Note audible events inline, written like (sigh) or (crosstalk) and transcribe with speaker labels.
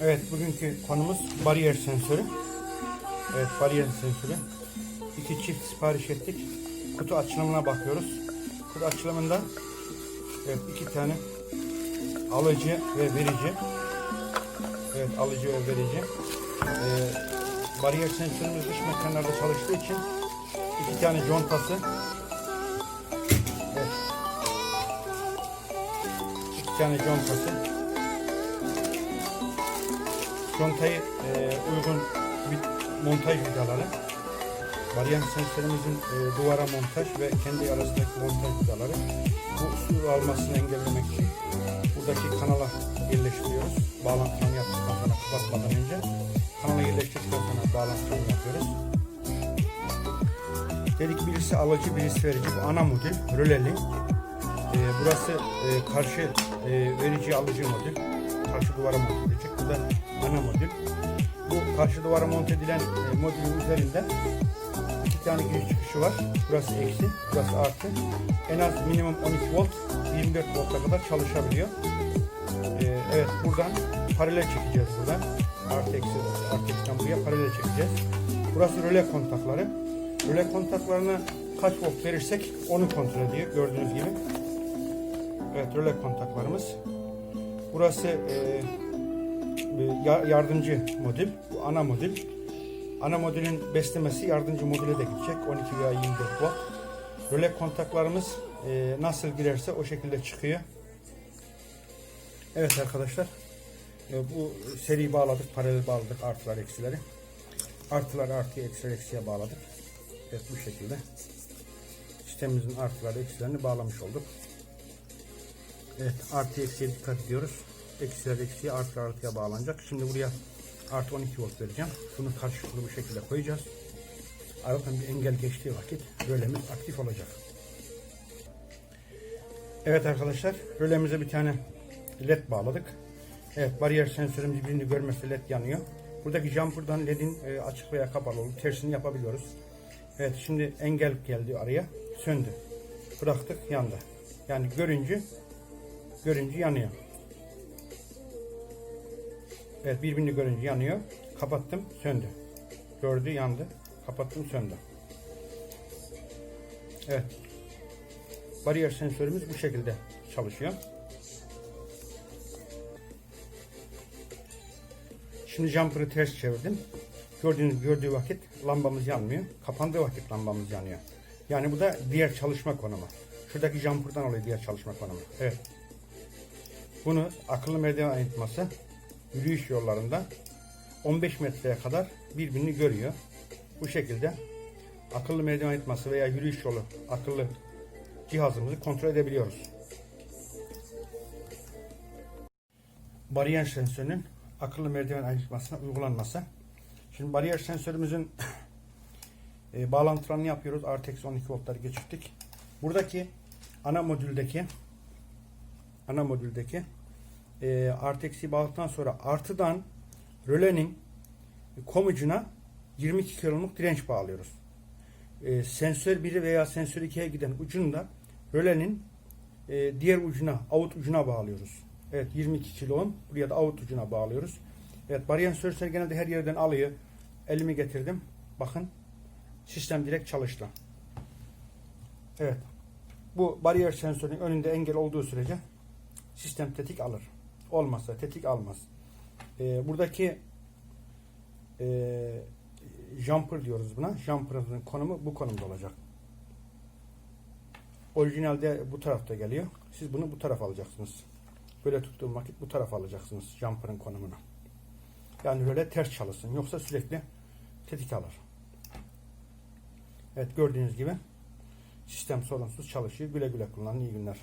Speaker 1: Evet bugünkü konumuz bariyer sensörü. Evet bariyer sensörü. İki çift sipariş ettik. Kutu açılımına bakıyoruz. Kutu açılımında evet iki tane alıcı ve verici. Evet alıcı ve verici. Ee, bariyer sensörümüz dış mekanlarda çalıştığı için iki tane contası. Evet. İki tane contası. Contayı e, uygun bir montaj vidaları. Varyan sensörümüzün e, duvara montaj ve kendi arasındaki montaj vidaları. Bu su almasını engellemek için buradaki kanala yerleştiriyoruz. Bağlantısını yaptıktan sonra kapatmadan önce kanala yerleştirdikten sonra bağlantısını yapıyoruz. Dedik birisi alıcı birisi verici. Bu ana modül röleli. E, burası e, karşı e, verici alıcı modül. Karşı duvara monte edilecek. Bu da ana modül. Bu karşı duvara monte edilen e, modülün üzerinde iki tane giriş çıkışı var. Burası eksi, burası artı. En az minimum 12 volt, 24 volta kadar çalışabiliyor. E, evet buradan paralel çekeceğiz buradan. Artı eksi, artı eksiden buraya paralel çekeceğiz. Burası röle kontakları. Röle kontaklarına kaç volt verirsek onu kontrol ediyor gördüğünüz gibi. Evet röle kontaklarımız. Burası e, ya- yardımcı modül. Bu ana modül. Ana modülün beslemesi yardımcı modüle de gidecek. 12 veya 24 volt. Röle kontaklarımız e, nasıl girerse o şekilde çıkıyor. Evet arkadaşlar. E, bu seri bağladık. Paralel bağladık. Artılar eksileri. Artılar artıya eksiler eksiye bağladık. Evet bu şekilde. Sistemimizin artıları eksilerini bağlamış olduk. Evet artı eksiye dikkat ediyoruz. Eksiler eksiye artı artıya bağlanacak. Şimdi buraya artı 12 volt vereceğim. Bunu karşılıklı bu şekilde koyacağız. Aradan bir engel geçtiği vakit rölemiz aktif olacak. Evet arkadaşlar rölemize bir tane led bağladık. Evet bariyer sensörümüz birini görmezse led yanıyor. Buradaki jumper'dan ledin e, açık veya kapalı olduğu tersini yapabiliyoruz. Evet şimdi engel geldi araya. Söndü. Bıraktık yandı. Yani görüncü görüncü yanıyor. Evet birbirini görünce yanıyor. Kapattım söndü. Gördü yandı. Kapattım söndü. Evet. Bariyer sensörümüz bu şekilde çalışıyor. Şimdi jumper'ı ters çevirdim. Gördüğünüz gördüğü vakit lambamız yanmıyor. Kapandığı vakit lambamız yanıyor. Yani bu da diğer çalışma konumu. Şuradaki jumper'dan oluyor diğer çalışma konumu. Evet. Bunu akıllı merdiven ayırtması yürüyüş yollarında 15 metreye kadar birbirini görüyor. Bu şekilde akıllı merdiven ayırtması veya yürüyüş yolu akıllı cihazımızı kontrol edebiliyoruz. Bariyer sensörünün akıllı merdiven ayırtmasına uygulanması. Şimdi bariyer sensörümüzün (coughs) e, bağlantılarını yapıyoruz. Eksi 12 voltları geçirdik. Buradaki ana modüldeki ana modüldeki e, artı eksi bağladıktan sonra artıdan rölenin komucuna 22 kiloluk direnç bağlıyoruz. E, sensör 1 veya sensör 2'ye giden ucunda rölenin e, diğer ucuna, out ucuna bağlıyoruz. Evet 22 kilo ohm. Buraya da out ucuna bağlıyoruz. Evet bariyer sensör genelde her yerden alıyor. Elimi getirdim. Bakın sistem direkt çalıştı. Evet. Bu bariyer sensörünün önünde engel olduğu sürece sistem tetik alır. Olmazsa tetik almaz. Ee, buradaki e, jumper diyoruz buna. Jumper'ın konumu bu konumda olacak. Orijinalde bu tarafta geliyor. Siz bunu bu tarafa alacaksınız. Böyle tuttuğum vakit bu tarafa alacaksınız jumper'ın konumunu. Yani böyle ters çalışsın. Yoksa sürekli tetik alır. Evet gördüğünüz gibi sistem sorunsuz çalışıyor. Güle güle kullanın. İyi günler.